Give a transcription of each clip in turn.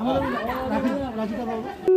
আমাদের রাজিতা বাবু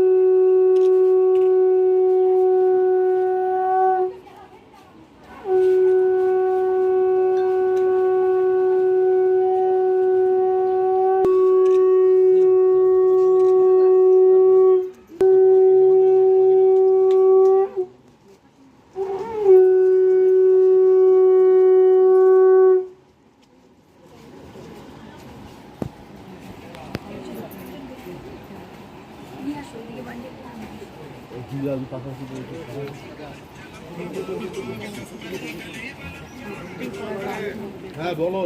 হ্যাঁ বলো।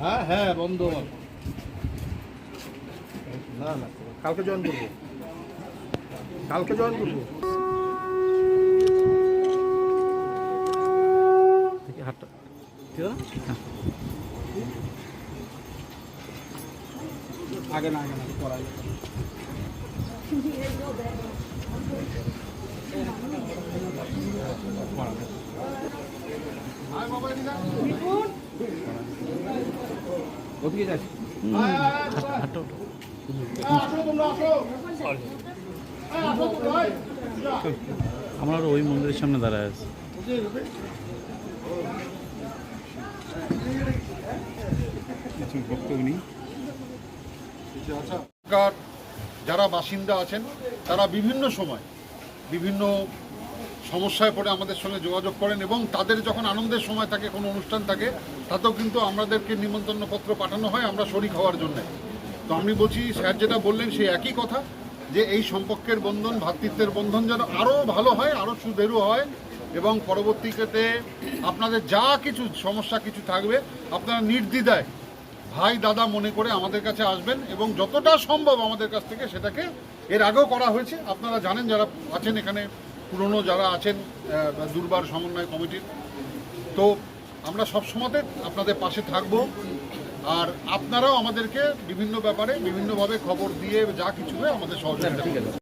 হ্যাঁ হ্যাঁ বন্ধ না না কালকে জয়েন করব। কালকে জয়েন করব। হাতটা? আগে না আগে না করাই ওদিকে যাচ্ছি আমরা আর ওই মন্দিরের সামনে দাঁড়ায় আছি। কিছু বক্তব্য নেই? এলাকার যারা বাসিন্দা আছেন, তারা বিভিন্ন সময় বিভিন্ন সমস্যায় পড়ে আমাদের সঙ্গে যোগাযোগ করেন এবং তাদের যখন আনন্দের সময় থাকে, কোনো অনুষ্ঠান থাকে, তাতেও কিন্তু আমাদেরকে নিমন্ত্রণপত্র পাঠানো হয় আমরা শরিক হওয়ার জন্য। তো আমি বলছি, স্যার যেটা বললেন সেই একই কথা, যে এই সম্পর্কের বন্ধন ভ্রাতৃত্বের বন্ধন যেন আরও ভালো হয়, আরও সুদৃঢ় হয় এবং পরবর্তীতে আপনাদের যা কিছু সমস্যা কিছু থাকবে, আপনারা নির্দ্বিধায় ভাই, দাদা মনে করে আমাদের কাছে আসবেন এবং যতটা সম্ভব আমাদের কাছ থেকে সেটাকে এর আগেও করা হয়েছে। আপনারা জানেন যারা আছেন এখানে, পুরনো যারা আছেন দুর্বার সমন্বয় কমিটির। তো আমরা সব সময়তে আপনাদের পাশে থাকব আর আপনারাও আমাদেরকে বিভিন্ন ব্যাপারে, বিভিন্নভাবে খবর দিয়ে যা কিছু হয় আমাদের সহযোগিতা।